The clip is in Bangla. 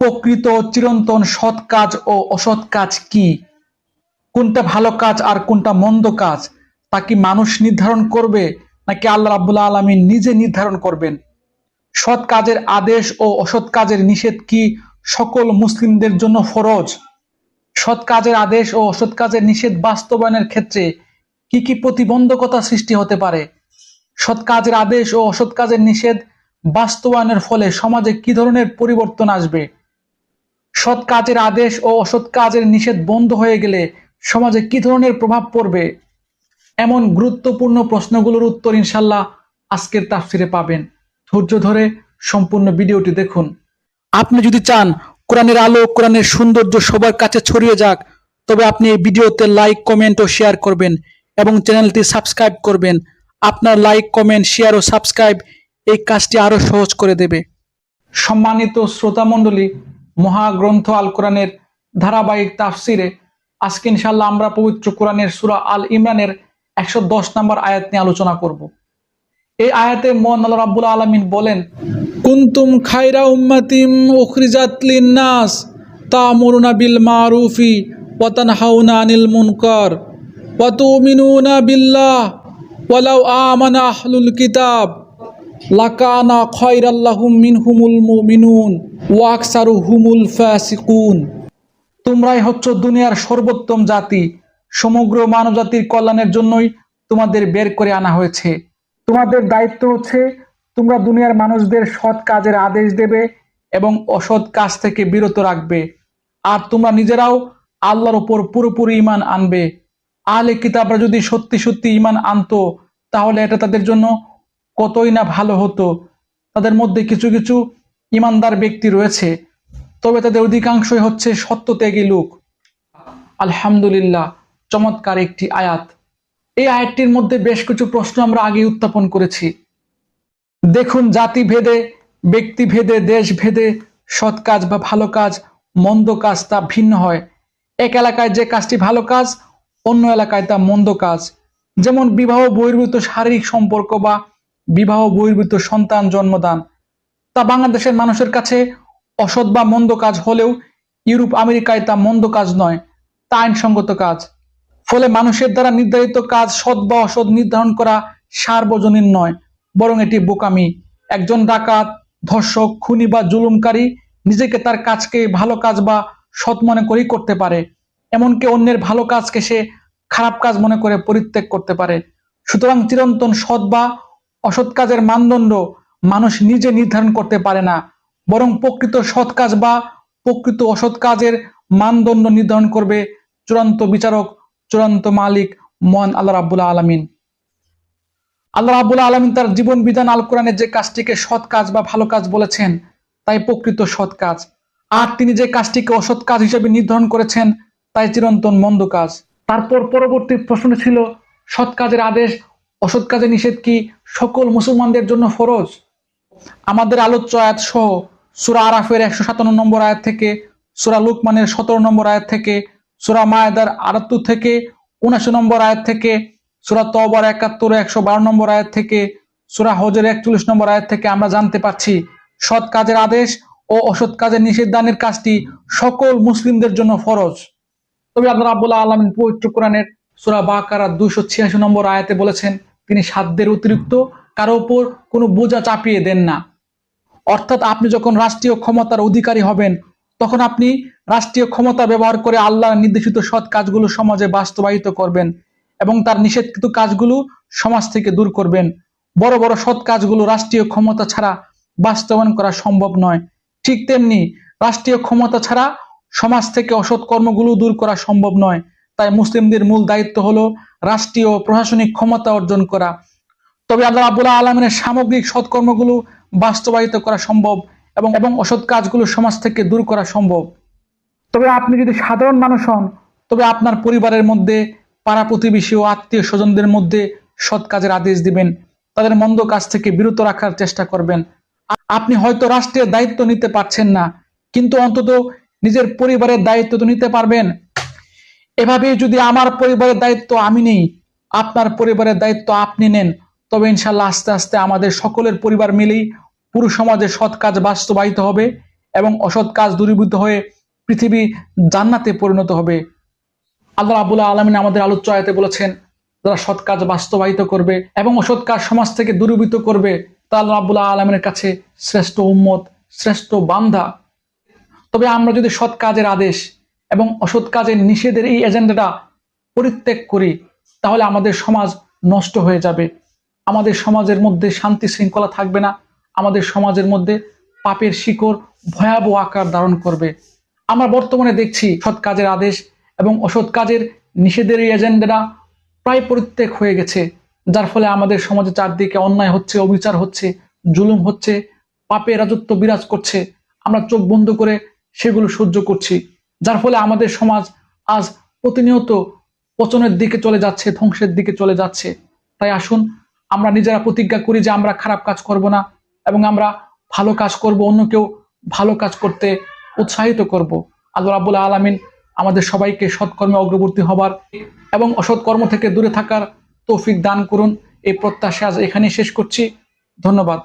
প্রকৃত চিরন্তন সৎ কাজ ও অসৎ কাজ কি? কোনটা ভালো কাজ আর কোনটা মন্দ কাজ? তা কি মানুষ নির্ধারণ করবে, নাকি আল্লাহ রাবুল্লাহ আলমিন নিজে নির্ধারণ করবেন? সৎ কাজের আদেশ ও অসৎ কাজের নিষেধ কি সকল মুসলিমদের জন্য ফরজ? সৎ কাজের আদেশ ও অসৎ কাজের নিষেধ বাস্তবায়নের ক্ষেত্রে কি কি প্রতিবন্ধকতা সৃষ্টি হতে পারে? সৎ কাজের আদেশ ও অসৎ কাজের নিষেধ বাস্তবায়নের ফলে সমাজে কি ধরনের পরিবর্তন আসবে? সৎ কাজের আদেশ ও অসৎ কাজের নিষেধ বন্ধ হয়ে গেলে সমাজে কি ধরনের প্রভাব পড়বে? এমন গুরুত্বপূর্ণ প্রশ্নগুলোর উত্তর ইনশাল্লাহ আজকের তাফসিরে পাবেন। ধৈর্য ধরে সম্পূর্ণ ভিডিওটি দেখুন। আপনি যদি চান কোরআনের আলো, কোরআনের সৌন্দর্য সবার কাছে ছড়িয়ে যাক, তবে আপনি এই ভিডিওতে লাইক, কমেন্ট ও শেয়ার করবেন এবং চ্যানেলটি সাবস্ক্রাইব করবেন। আপনার লাইক, কমেন্ট, শেয়ার ও সাবস্ক্রাইব এই কাজটি আরও সহজ করে দেবে। সম্মানিত শ্রোতা মণ্ডলী মহাগ্রন্থ আল কোরআনের ধারাবাহিক তাফসিরে আজকে ইনশাল্লাহ আমরা পবিত্র কোরআনের সুরা আল ইমরানের একশো দশ নম্বর আয়াত নিয়ে আলোচনা করব। এই আয়াতে মোহান আল্লাহ রাব্বুল আলমিন বলেন, কুন্তুম খাইরা উম্মাতিম উখরিজাত লিন্নাস তা'মুরুনা বিল মারুফি ওয়া তানহাউনা আনিল মুনকার ওয়া তু'মিনুনা বিল্লাহ ওয়ালাউ আমানা আহলুল কিতাব লাকানা খয়রাল্লাহুম মিনহুমুল মুমিনুন ওয়া আকসারুহুমুল ফাসিকুন। তোমরাই হচ্ছ দুনিয়ার সর্বোত্তম জাতি। সমগ্র মানবজাতির কল্যাণের জন্যই তোমাদের বের করে আনা হয়েছে। তোমাদের দায়িত্ব হচ্ছে তোমরা দুনিয়ার মানুষদের সৎ কাজের আদেশ দেবে এবং অসৎ কাজ থেকে বিরত রাখবে। আর তোমরা নিজেরাও আল্লাহর ওপর পুরোপুরি ইমান আনবে। আলে কিতাবরা যদি সত্যি সত্যি ইমান আনতো, তাহলে এটা তাদের জন্য কতই না ভালো হতো, তাদের মধ্যে কিছু কিছু ইমানদার ব্যক্তি রয়েছে, তবে তাদের অধিকাংশই হচ্ছে সত্যত্যাগী লোক। আলহামদুলিল্লাহ, চমৎকার একটি আয়াত। এই আয়াতটির মধ্যে বেশ কিছু প্রশ্ন আমরা আগে উত্থাপন করেছি। দেখুন জাতি ভেদে ব্যক্তি ভেদে দেশ ভেদে সৎ কাজ বা ভালো কাজ, মন্দ কাজ তা ভিন্ন হয়। এক এলাকায় যে কাজটি ভালো কাজ, অন্য এলাকায় তা মন্দ কাজ। যেমন বিবাহ, বহির্ভূত শারীরিক সম্পর্ক বা বিবাহ বহির্ভূত সন্তান জন্মদান। তা বাংলাদেশের মানুষের কাছে অসৎ বা মন্দ কাজ হলেও ইউরোপ আমেরিকায় তা মন্দ কাজ নয়, তা আইনসঙ্গত কাজ। ফলে মানুষের দ্বারা নির্ধারিত কাজ সৎ বা অসৎ নির্ধারণ করা সার্বজনীন নয়, বরং এটি বোকামি। একজন ডাকাত, ধর্ষক, খুনি বা জুলুমকারী নিজেকে তার কাজকে ভালো কাজ বা সৎ মনে করেই করতে পারে, এমনকি অন্যের ভালো কাজকে সে খারাপ কাজ মনে করে পরিত্যাগ করতে পারে। সুতরাং চিরন্তন সৎ বা অসৎ কাজের মানদণ্ড মানুষ নিজে নির্ধারণ করতে পারে না, বরং প্রকৃত সৎ কাজ বা প্রকৃত অসৎ কাজের মানদণ্ড নির্ধারণ করবে চূড়ান্ত বিচারক, চূড়ান্ত মালিক, মহান আল্লাহ রাবুল্লাহ আলমিন। আল্লাহ রাবুল্লাহ আলমিন তার জীবন বিধান আল কোরআনের যে কাজটিকে সৎ কাজ বা ভালো কাজ বলেছেন, তাই প্রকৃত সৎ কাজ। আর তিনি যে কাজটিকে অসৎ কাজ হিসেবে নির্ধারণ করেছেন, তাই চিরন্তন মন্দ কাজ। তারপর পরবর্তী প্রশ্ন ছিল, সৎ কাজের আদেশ অসৎ কাজে নিষেধ কি? সকল মুসলমানদের জন্য ফরজ। আমাদের আলোচ্য আয়াত সহ সুরা আরাফের একশো সাতান্ন নম্বর আয়াত থেকে, সুরা লুকমানের সতেরো নম্বর আয়াত থেকে, সুরা মায়েদার আটাত্তর থেকে উনাশি নম্বর আয়াত থেকে, সুরা তবর একাত্তর একশো বারো নম্বর আয়াত থেকে, সুরা হজের একচল্লিশ নম্বর আয়াত থেকে আমরা জানতে পারছি, সৎ কাজের আদেশ ও অসৎ কাজের নিষেধ দানের কাজটি সকল মুসলিমদের জন্য ফরজ। তবে আল্লাহ আবুল্লাহ আলমিন পবিত্র কোরআনের সুরা বাকারা দুইশো ছিয়াশি নম্বর আয়াতে বলেছেন, তিনি সাধ্যের অতিরিক্ত, কারও ওপর কোনো বোঝা চাপিয়ে দেন না। অর্থাৎ আপনি যখন রাষ্ট্রীয় ক্ষমতার অধিকারী হবেন, তখন আপনি রাষ্ট্রীয় ক্ষমতা ব্যবহার করে আল্লাহ নির্দেশিত সৎ কাজগুলো সমাজে বাস্তবায়িত করবেন এবং তার নিষেধকৃত কাজগুলো সমাজ থেকে দূর করবেন। বড় বড় সৎ কাজগুলো রাষ্ট্রীয় ক্ষমতা ছাড়া বাস্তবায়ন করা সম্ভব নয়। ঠিক তেমনি রাষ্ট্রীয় ক্ষমতা ছাড়া সমাজ থেকে অসৎ কর্মগুলো দূর করা সম্ভব নয়। তাই মুসলিমদের মূল দায়িত্ব হলো রাষ্ট্রীয় প্রশাসনিক ক্ষমতা অর্জন করা। তবে আল্লাহ আবুল্লাহ আলমিনের সামগ্রিক সৎকর্মগুলো বাস্তবায়িত করা সম্ভব এবং এবং অসৎ কাজগুলো সমাজ থেকে দূর করা সম্ভব। তবে আপনি যদি সাধারণ মানুষ হন, তবে আপনার পরিবারের মধ্যে, পাড়া প্রতিবেশী ও আত্মীয় স্বজনদের মধ্যে সৎ কাজের আদেশ দিবেন। তাদের মন্দ কাজ থেকে বিরত রাখার চেষ্টা করবেন। আপনি হয়তো রাষ্ট্রের দায়িত্ব নিতে পারছেন না, কিন্তু অন্তত নিজের পরিবারের দায়িত্ব তো নিতে পারবেন। এভাবে যদি আমার পরিবারের দায়িত্ব আমি নেই, আপনার পরিবারের দায়িত্ব আপনি নেন, তবে ইনশাল্লাহ আস্তে আস্তে আমাদের সকলের পরিবার মিলেই পুরো সমাজে সৎ কাজ বাস্তবায়িত হবে এবং অসৎ কাজ দূরীভূত হয়ে পৃথিবী জান্নাতে পরিণত হবে। আল্লাহ আবুল্লাহ আলমিন আমাদের আলোচ্য আয়াতে বলেছেন, যারা সৎ কাজ বাস্তবায়িত করবে এবং অসৎ কাজ সমাজ থেকে দূরীভূত করবে, তা আল্লাহ আবুল্লাহ আলমিনের কাছে শ্রেষ্ঠ উম্মত, শ্রেষ্ঠ বান্ধা তবে আমরা যদি সৎ কাজের আদেশ এবং অসৎ কাজের নিষেধের এই এজেন্ডাটা পরিত্যাগ করি, তাহলে আমাদের সমাজ নষ্ট হয়ে যাবে। আমাদের সমাজের মধ্যে শান্তি শৃঙ্খলা থাকবে না। আমাদের সমাজের মধ্যে পাপের শিকড় ভয়াবহ আকার ধারণ করবে। আমরা বর্তমানে দেখছি সৎ কাজের আদেশ এবং অসৎ কাজের নিষেধের এই এজেন্ডাটা প্রায় পরিত্যাগ হয়ে গেছে, যার ফলে আমাদের সমাজে চারদিকে অন্যায় হচ্ছে, অবিচার হচ্ছে, জুলুম হচ্ছে পাপের রাজত্ব বিরাজ করছে। আমরা চোখ বন্ধ করে সেগুলো সহ্য করছি। যার ফলে আমাদের সমাজ আজ প্রতিনিয়ত পচনের দিকে চলে যাচ্ছে, ধ্বংসের দিকে চলে যাচ্ছে। তাই আসুন, আমরা নিজেরা প্রতিজ্ঞা করি যে আমরা খারাপ কাজ করব না এবং আমরা ভালো কাজ করব অন্যকেও ভালো কাজ করতে উৎসাহিত করব। আল্লাহ রাবুল আলমিন আমাদের সবাইকে সৎকর্মে অগ্রবর্তী হবার এবং অসৎ কর্ম থেকে দূরে থাকার তৌফিক দান করুন। এই প্রত্যাশা আজ এখানেই শেষ করছি। ধন্যবাদ।